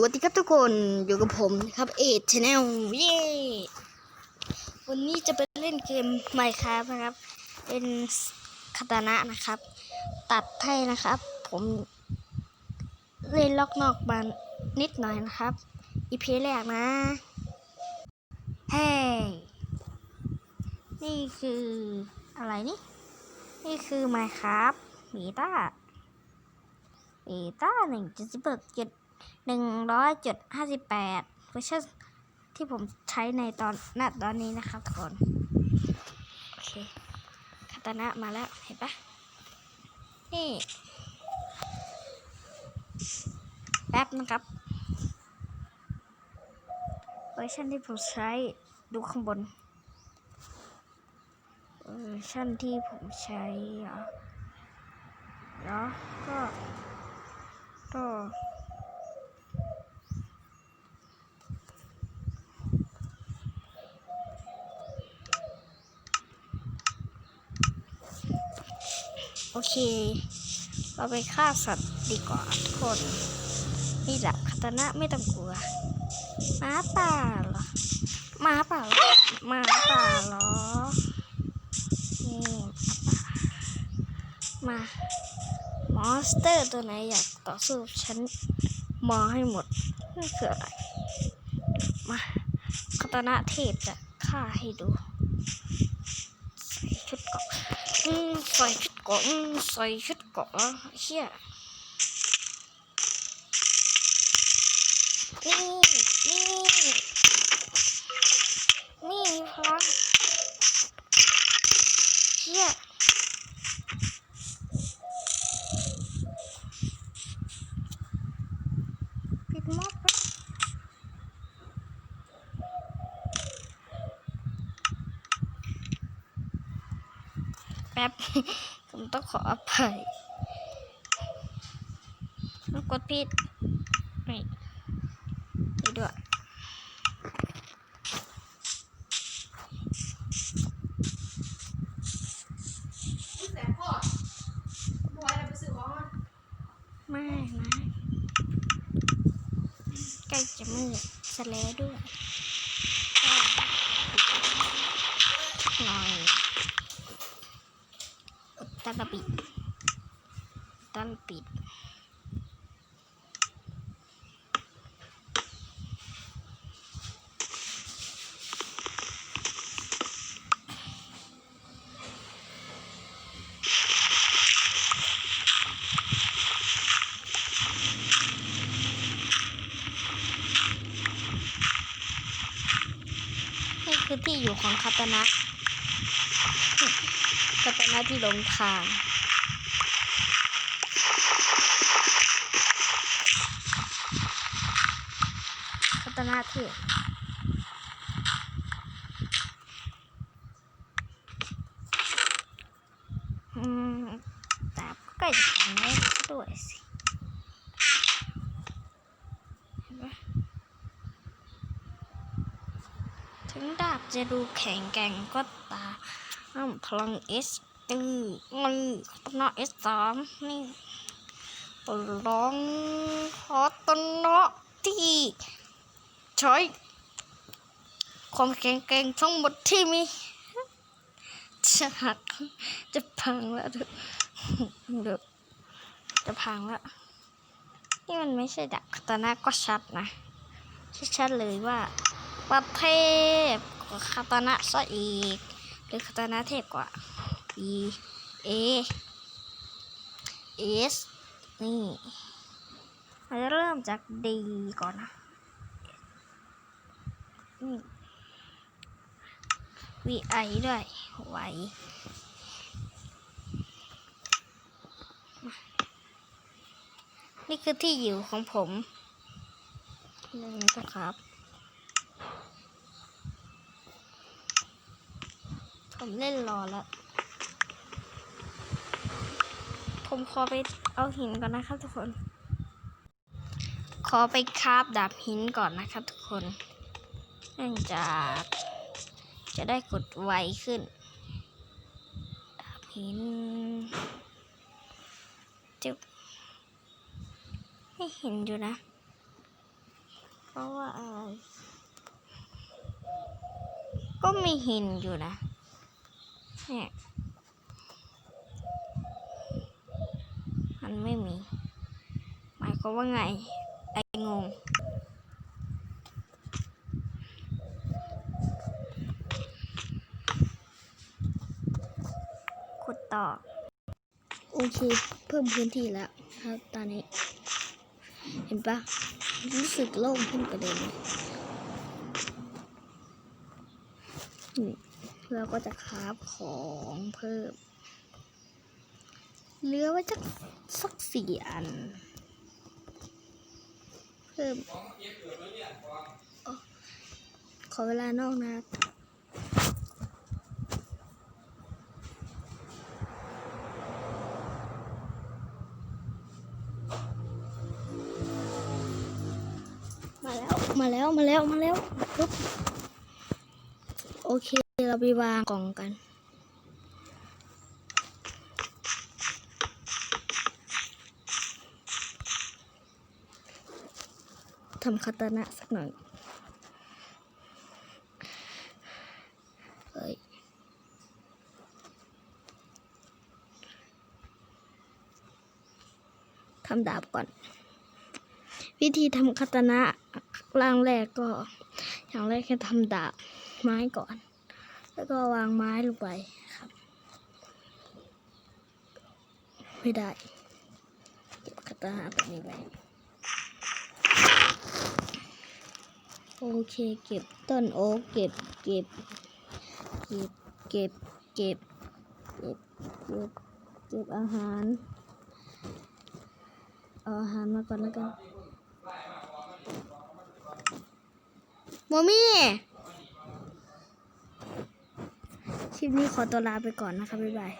สวัสดีครับทุกคนอยู่กับผมครับเอทชาแนลเย้วันนี้จะไปเล่นเกม Minecraft นะครับ เป็นคาตานะนะครับ ตัดให้นะครับ ผมเล่นล็อกนอกบานิดหน่อยนะครับอีพีแรกนะเฮ้ยนี่คืออะไรนี่ นี่คือ Minecraft บีต้าบีต้าหนึ่งจุดสิบเจ็ด หนึ่งร้อยจุดห้าสิบแปดเวอร์ชันที่ผมใช้ในตอนณตอนนี้นะครับทุกคน โอเคคาตานะมาแล้ว เห็นปะนี่แป๊บนะครับ เวอร์ชันที่ผมใช้ดูข้างบน เวอร์ชันที่ผมใช้เหรอแล้วก็ก็ โอเค เราไปฆ่าสัตว์ดีกว่าทุกคนนี่แหละคาตานะไม่ต้องกลัวหมาป่าเหรอหมาป่าเหรอหมาป่าเหรอนี่มาป่ามอนสเตอร์ตัวไหนอยากต่อสู้ฉันมอให้หมดนี่คืออะไร มาคาตานะเทพจะฆ่าให้ดู ใส่ชุดเกาะอืมใส่ชุดเกาะเชี่ยนี่นี่นี่มีพลังเชี่ยปิดม็อบแป๊บแป๊บ ผมต้องขออภัยต้องกดผิดนี่นี่ด้วยแสนพ่อบัวอะไรไปซื้อของอะไม่นะใกล้จะมืดซะแล้วด้วยหน่อยอุ ตรปิดอุตรปิดนี่คือที่อยู่ของคาตนะ คาตาที่หลงทางคาตานะที่อืมแต่ก็ใกล้จะพังแล้ด้วยสิถึงดาบจะดูแข็งแกร่งก็ตามพลังเอส ตือนี่ตนะเอสสามนี่ปลองคอตนะที่ใช้ความแข็งแกร่งทั้งหมดที่มีจะหักจะพังแล้วดูดูจะพังแล้วนี่มันไม่ใช่ดาบคาตานะก็ชัดนะชัดเลยว่าประเทศกว่าคาตานะซะอีก หรือคาตานะเทพกว่า E A S นี่เราจะเริ่มจาก D ก่อนนะนี่ V I ด้วยไว้นี่คือที่อยู่ของผมนี่นะครับ ผมเล่นรอแล้ว ผมขอไปเอาหินก่อนนะครับทุกคน ขอไปคาบดาบหินก่อนนะครับทุกคน เนื่องจากจะได้กดไวขึ้น ดาบหินจึ๊บไม่เห็นอยู่นะ เพราะว่าอะไรก็มีหินอยู่นะเนี่ย มันไม่มี หมาย ความว่าไงไอ้งง ขุดต่อ โอเค เพิ่มพื้นที่แล้วครับ ตอนนี้ เห็นปะรู้สึกโล่งขึ้นกว่าเดิมเลยนี่เราก็จะคราฟของเพิ่มเหลือไว้จักสักสี่อัน พิ่มขอเวลานอกนะมาแล้ว มาแล้ว มาแล้ว มาแล้ว โอเค เราไปวางกล่องกัน ทำคาตานะสักหน่อยเฮ้ยทำดาบก่อน วิธีทำคาตานะร่างแรกก็ อย่างแรกแค่ทำดาบไม้ก่อน แล้วก็วางไม้ลงไปครับ ไม่ได้เก็บคาตานะตัวนี้ไว้ โอเค เก็บต้นโอ๊กเก็บเก็บ เก็บเก็บเก็บเก็บเก็บเก็บอาหารเอาอาหารมาก่อนแล้วกันโมมี่คลิปนี้ขอตัวลาไปก่อนนะคะบ๊ายบาย